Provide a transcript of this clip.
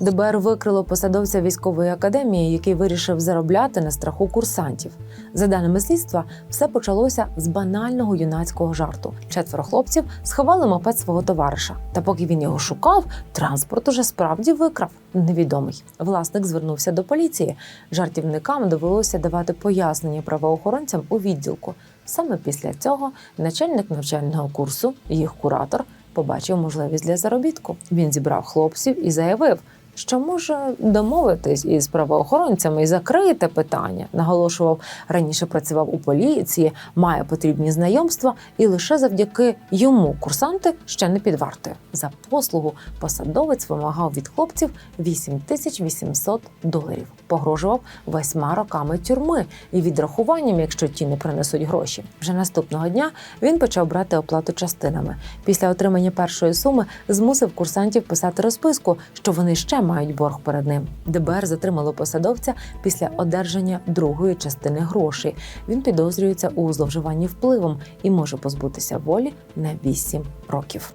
ДБР викрило посадовця військової академії, який вирішив заробляти на страху курсантів. За даними слідства, все почалося з банального юнацького жарту. Четверо хлопців сховали мопед свого товариша. Та поки він його шукав, транспорт уже справді викрав невідомий. Власник звернувся до поліції. Жартівникам довелося давати пояснення правоохоронцям у відділку. Саме після цього начальник навчального курсу, їх куратор, побачив можливість для заробітку. Він зібрав хлопців і заявив, що може домовитись із правоохоронцями і закрити питання. Наголошував, раніше працював у поліції, має потрібні знайомства, і лише завдяки йому курсанти ще не під вартою. За послугу посадовець вимагав від хлопців 8800 доларів. Погрожував восьма роками тюрми і відрахуванням, якщо ті не принесуть гроші. Вже наступного дня він почав брати оплату частинами. Після отримання першої суми змусив курсантів писати розписку, що вони ще мають борг перед ним. ДБР затримало посадовця після одержання другої частини грошей. Він підозрюється у зловживанні впливом і може позбутися волі на 8 років.